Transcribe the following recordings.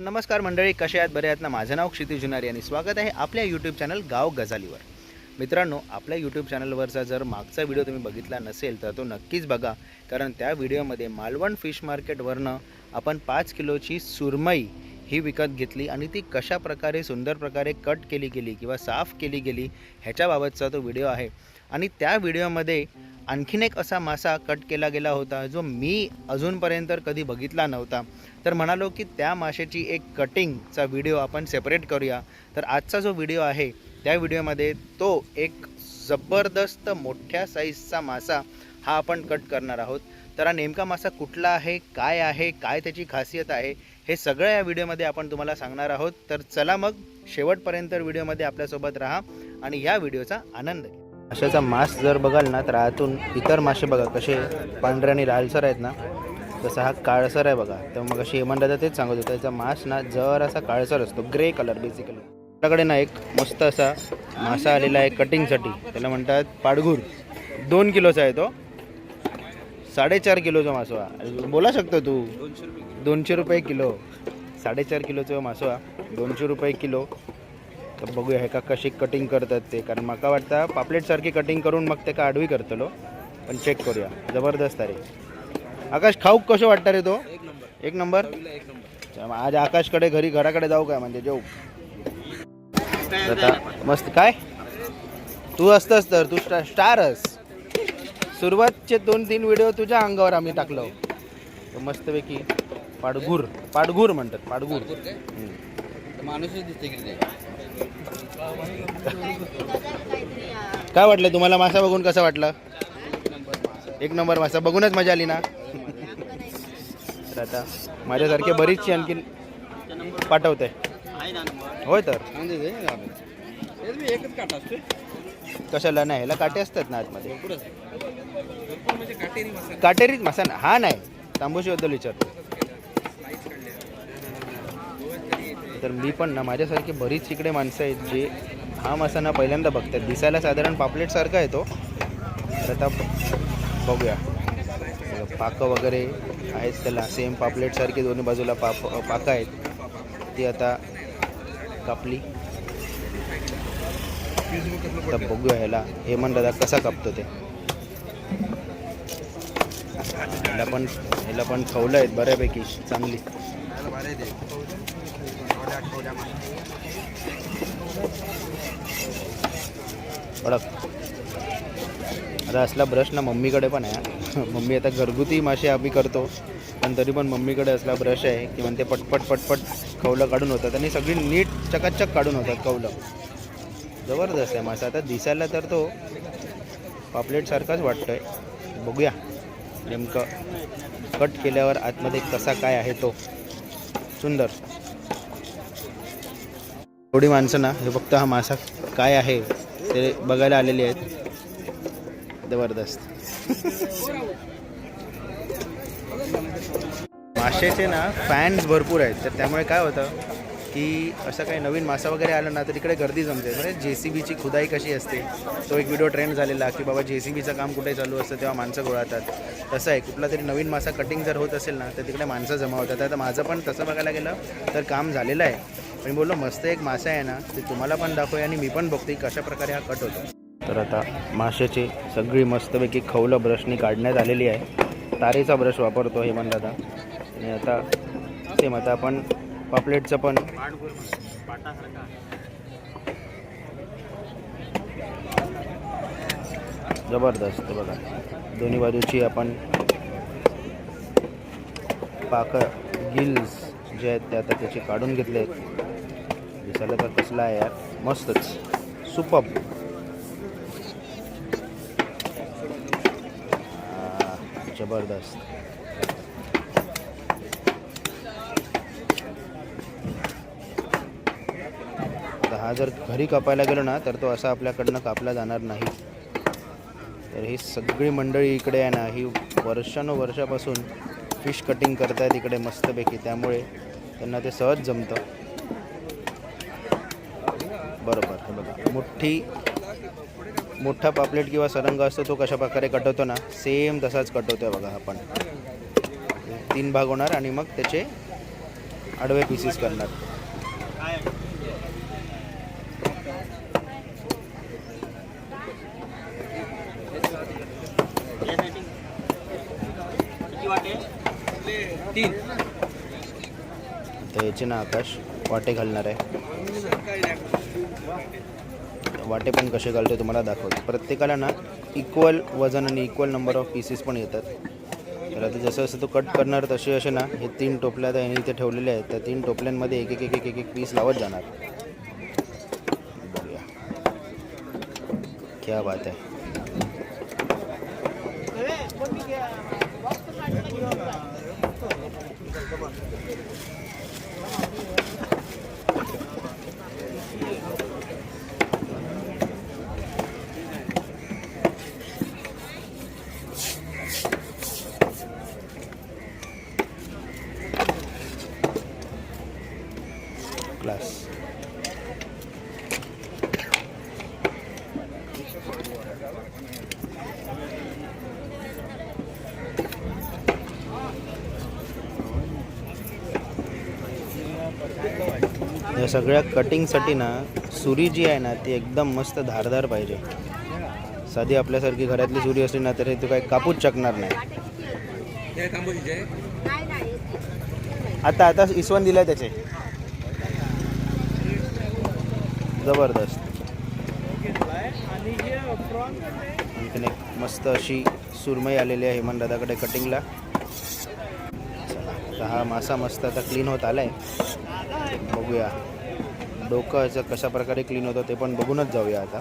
नमस्कार मंडळी कसे आहेत? बरे आहेत ना? माझं नाव क्षितिज जुनारी आणि स्वागत आहे आपल्या यूट्यूब चॅनल गाव गजालीवर मित्रांनो आपल्या यूट्यूब चॅनलवरचा जर मागचा व्हिडिओ तुम्ही बघितला नसेल तर तो नक्कीच बघा. कारण त्या व्हिडिओमध्ये मालवण फिश मार्केटवरनं आपण पाच किलोची सुरमई ही विकत घेतली आणि ती कशा प्रकारे सुंदर प्रकारे कट केली गेली किंवा साफ केली गेली ह्याच्याबाबतचा तो व्हिडिओ आहे. आणि त्या व्हिडिओमध्ये आणखीन एक असा मासा कट केला गेला होता जो मी अजूनपर्यंत कधी बघितला नव्हता. तर म्हणालो की त्या माशाची एक कटिंगचा व्हिडिओ आपण सेपरेट करूया. तर आजचा जो व्हिडिओ आहे त्या व्हिडिओमध्ये तो एक जबरदस्त मोठ्या साईजचा मासा हा आपण कट करणार आहोत. तर हा नेमका मासा कुठला आहे काय आहे काय त्याची खासियत आहे हे सगळं या व्हिडिओमध्ये आपण तुम्हाला सांगणार आहोत. तर चला मग शेवटपर्यंत व्हिडिओमध्ये आपल्यासोबत राहा आणि या व्हिडिओचा आनंद घ्या. माशाचा मांस जर बघाल ना तर आतून इतर मासे बघा कसे पांढरे आणि लालसर आहेत ना तसा हा काळसर आहे बघा. तर मग अशी हेमंत तेच सांगत होतं त्याचा मांस ना जर असा काळसर असतो ग्रे कलर बेसिकली आपल्याकडे ना एक मस्त असा मासा आलेला आहे कटिंगसाठी त्याला म्हणतात पाडघूर. दोन किलोचा आहे तो. साडेचार किलोचा मासवा. बोला शकतो तू? दोनशे रुपये किलो. साडेचार किलोचा मासवा दोनशे रुपये किलो. तर बघूया हे का कशी कटिंग करतात ते. कारण म्हाका वाटतं पापलेटसारखी कटिंग करून मग ते का आडवी करतलो. पण चेक करूया. जबरदस्त आहे आकाश खाऊक कसं वाटतं रे तो? एक नंबर. आज आकाशकडे घरी घराकडे जाऊ काय? म्हणजे जेऊ. आता मस्त काय? तू असतंस तर तू स्टा स्टारस सुरुवातचे दोन तीन व्हिडिओ तुझ्या अंगावर आम्ही टाकलो. मस्तपैकी पाडगूर पाडगूर म्हणतात पाडगूर हम्म. माणूसच दिसते काय वाटलं तुम्हाला मासा बघून कसं वाटलं? एक नंबर मासा. बघूनच मजा आली ना? तर आता माझ्यासारखे बरीचशी आणखीन पाठवते. होय तर. कशाला नाही ह्याला काटे असतात ना आतमध्ये. काटेरीच मासा ना हा नाही. तांबूशीबद्दल विचारतो. तर मी पण ना माझ्यासारखी बरीच इकडे माणसं आहेत जे हा मासा ना पहिल्यांदा बघतात. दिसायला साधारण पापलेटसारखा आहे तो. तर आता बघूया. पाकं वगैरे आहेत त्याला. सेम पापलेटसारखी दोन्ही बाजूला पाप पाकं आहेत. ती आता कापली. आता बघूया ह्याला. हेमंत दादा कसा कापतो ते? ह्याला पण ह्याला पण खवलं आहेत बऱ्यापैकी. चांगली. कडक. आता असला ब्रश ना मम्मीकडे पण आहे मम्मी आता घरगुती मासे आम्ही करतो पण तरी पण मम्मीकडे असला ब्रश आहे की म्हणते पटपट पटपट खवलं काढून होतात आणि सगळी नीट चकाचक काढून होतात कवलं जबरदस्त आहे मासा. आता दिसायला तर तो पापलेटसारखाच वाटतोय. बघूया. नेमकं कट केल्यावर आतमध्ये कसा काय आहे तो. सुंदर. थोडी माणसं ना हे फक्त हा मासा काय आहे ते बघायला आलेले आहेत. जबरदस्त. माशाचे ना फॅन्स भरपूर आहेत. तर त्यामुळे काय होतं की असं काही नवीन मासा वगैरे आला ना तर इकडे गर्दी जमते. म्हणजे जे सी बीची खुदाई कशी असते तो एक व्हिडिओ ट्रेंड झालेला की बाबा जे सी बीचं काम कुठे चालू असतं तेव्हा माणसं गोळातात. तसं आहे कुठला तरी नवीन मासा कटिंग जर होत असेल ना तर तिकडे माणसं जमा होतात. आता माझं पण तसं बघायला गेलं तर काम झालेलं आहे. मी बोललो मस्त एक मासा आहे ना ते तुम्हाला पण दाखवूया आणि मी पण बघते कशा प्रकारे हा कट होतो. तर आता माशाची सगळी मस्तपैकी खवलं ब्रशनी काढण्यात आलेली आहे. तारेचा ब्रश वापरतो हे म्हणलं आता आणि आता सेम आता आपण पापलेटचं पण जबरदस्त बघा. दोन्ही बाजूची आपण पाक गिल्स जे आहेत ते आता त्याचे काढून घेतले आहेत दिसायला तर कसला आहे यार. मस्तच. सुपब जबरदस्त. आता हा जर घरी कापायला गेलो ना तर तो असा आपल्याकडनं कापला जाणार नाही. तर ही सगळी मंडळी इकडे आहे ना ही वर्षानुवर्षापासून फिश कटिंग करतायत इकडे मस्तपैकी. त्यामुळे त्यांना ते सहज जमतं. बरोबर. हे बघा मोठी मोठा पापलेट किंवा सरंग असतो तो कशा प्रकारे कटवतो ना सेम तसाच कटवतो आहे बघा आपण. तीन भाग होणार आणि मग त्याचे आडवे पीसेस करणार. तर याचे ना आकाश वाटे घालणार आहे. वाटे पण कसे घालतो तुम्हाला दाखवतो. प्रत्येकाला ना इक्वल वजन आणि इक्वल नंबर ऑफ पीसेस पण येतात. तर आता जसं जसं तो कट करणार तसे असे ना हे तीन टोपल्या आता इथे ठेवलेले आहेत. त्या तीन टोपल्यांमध्ये एक एक एक एक एक एक पीस लावत जाणार. बघूया. क्या बात आहे. వస్తున్నట్టు या सगळ्या कटिंगसाठी ना सुरी जी आहे ना ती एकदम मस्त धारदार पाहिजे. साधी आपल्यासारखी घरातली सुरी असली ना तर हे तू काही कापूच शकणार नाही. आता आता इसवण दिलं त्याचे. जबरदस्त. आणखीन एक मस्त अशी सुरमई आलेली आहे हेमंत दादाकडे कटिंगला तर हा मासा मस्त आता क्लीन होत आलाय. बघूया. डोकं याचं कशा प्रकारे क्लीन होतं ते पण बघूनच जाऊया आता.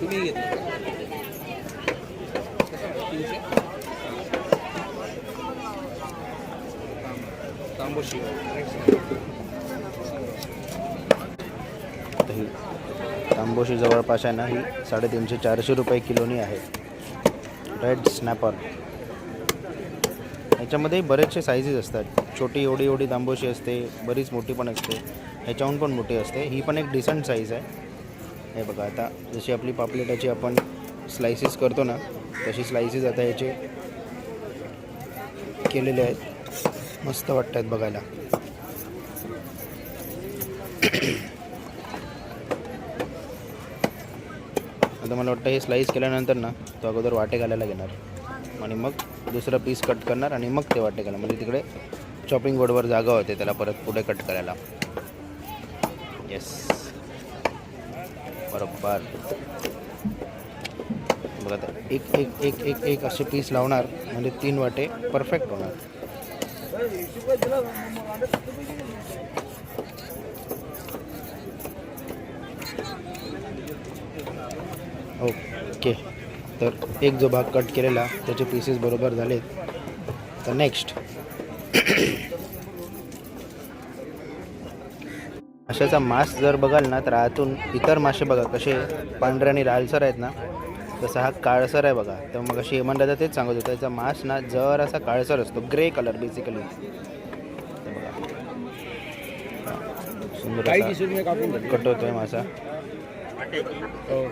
तुम्ही तांबूशी. ही तांबोशी जवळपास आहे ना ही साडेतीनशे चारशे रुपये किलोनी आहे. रेड स्नॅपर याच्यामध्ये बरेचसे साईजेस असतात. छोटी एवढी एवढी तांबोशी असते बरीच मोठी पण असते ह्याच्याहून पण मोठी असते. ही पण एक डिसंट साईज आहे. हे बघा आता जशी आपली पापलेटाची आपण स्लायसेस करतो ना तशी स्लायसेस आता याचे केलेले आहेत. मस्त वाटत आहेत बघायला. आता मला वाटतं हे स्लाईस केल्यानंतर ना तो अगोदर वाटे घालायला घेणार. आणि मग दुसरं पीस कट करणार आणि मग ते वाटे घालणार. म्हणजे तिकडे चॉपिंग बोर्डवर जागा होते त्याला परत पुढे कट करायला. येस बरोबर. बघा एक एक एक एक एक असे पीस लावणार म्हणजे तीन वाटे परफेक्ट होणार. ओके तर एक जो भाग कट केलेला त्याचे पीसेस बरोबर झालेत. तर नेक्स्ट माशाचा मांस जर बघाल ना तर आतून इतर मासे बघा कसे पांढरे आणि लालसर आहेत ना. तसा हा काळसर आहे बघा. तर मग अशी हेमंत दादा तेच सांगत होता त्याचा मांस ना जर असा काळसर असतो ग्रे कलर बेसिकली सुंदर काही असा दिसून मी कापून कट होतोय मासा. हो.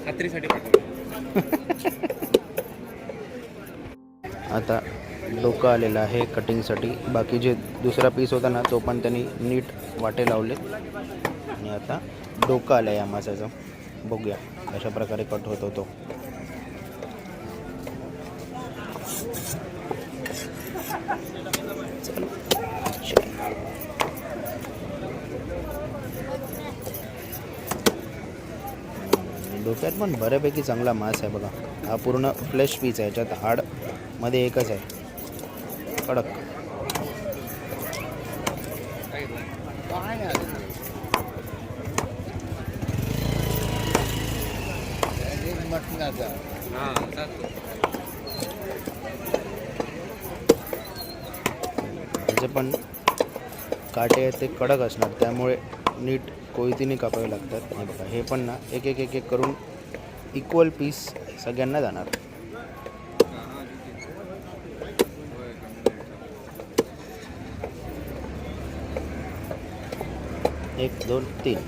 आता डोकं आलेलं आहे कटिंगसाठी बाकी जे दुसरा पीस होता ना तो पण त्यांनी नीट वाटे लावले आणि आता डोकं आलं या मासाचं बघूया अशा प्रकारे कट होतो तो. डोक्यात पण बऱ्यापैकी चांगला मास आहे बघा. हा पूर्ण फ्लेश पीस आहे याच्यात हाडमध्ये एकच आहे. कडक. हां त्याचे पण काटे आहेत ते कडक असणार त्यामुळे नीट कोयतीने कापावे लागतात. हे बघा हे पण ना एक एक एक एक करून इक्वल पीस सगळ्यांना जाणार. एक दोन तीन.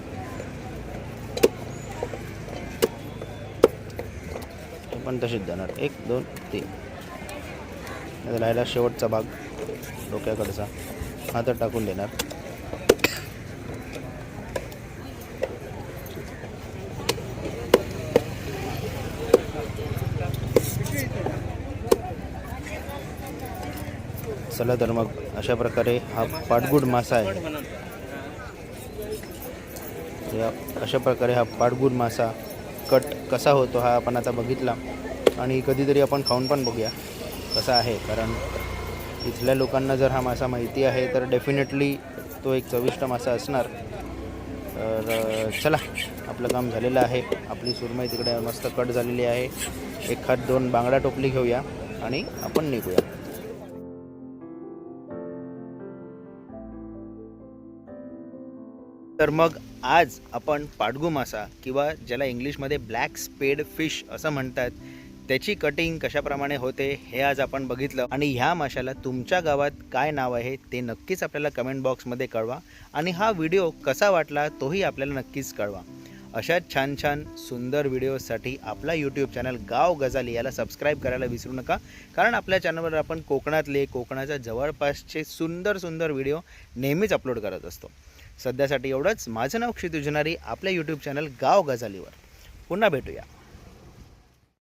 पण तसेच जाणार एक दोन तीन. आता राहिला शेवटचा भाग. डोक्याकडचा. हा तर टाकून देणार. चला तर मग अशा प्रकारे हा पाटगुड मासा आहे. या अशा प्रकारे हा पाटगुड मासा कट कसा होतो हा आपण आता बघितला. आणि कधीतरी आपण खाऊन पण बघूया कसा आहे. कारण इथल्या लोकांना जर हा मासा माहिती आहे तर डेफिनेटली तो एक चविष्ट मासा असणार. तर चला आपलं काम झालेलं आहे. आपली सुरमई तिकडे मस्त कट झालेली आहे. एखाद दोन बांगडा टोपली घेऊया आणि आपण निघूया. तर मग आज आपण पाडगू मासा किंवा ज्याला इंग्लिशमध्ये ब्लॅक स्पेड फिश असं म्हणतात त्याची कटिंग कशाप्रमाणे होते हे आज आपण बघितलं. आणि ह्या माशाला तुमच्या गावात काय नाव आहे ते नक्कीच आपल्याला कमेंट बॉक्समध्ये कळवा. आणि हा व्हिडिओ कसा वाटला तोही आपल्याला नक्कीच कळवा. अशाच छान छान सुंदर व्हिडिओसाठी आपला यूट्यूब चॅनल गाव गजाली याला सबस्क्राईब करायला विसरू नका. कारण आपल्या चॅनलवर आपण कोकणातले कोकणाच्या जवळपासचे सुंदर सुंदर व्हिडिओ नेहमीच अपलोड करत असतो. सध्यासाठी एवढंच. माझं नाव क्षितिजुनारी आपल्या यूट्यूब चॅनल गाव गजालीवर. पुन्हा भेटूया.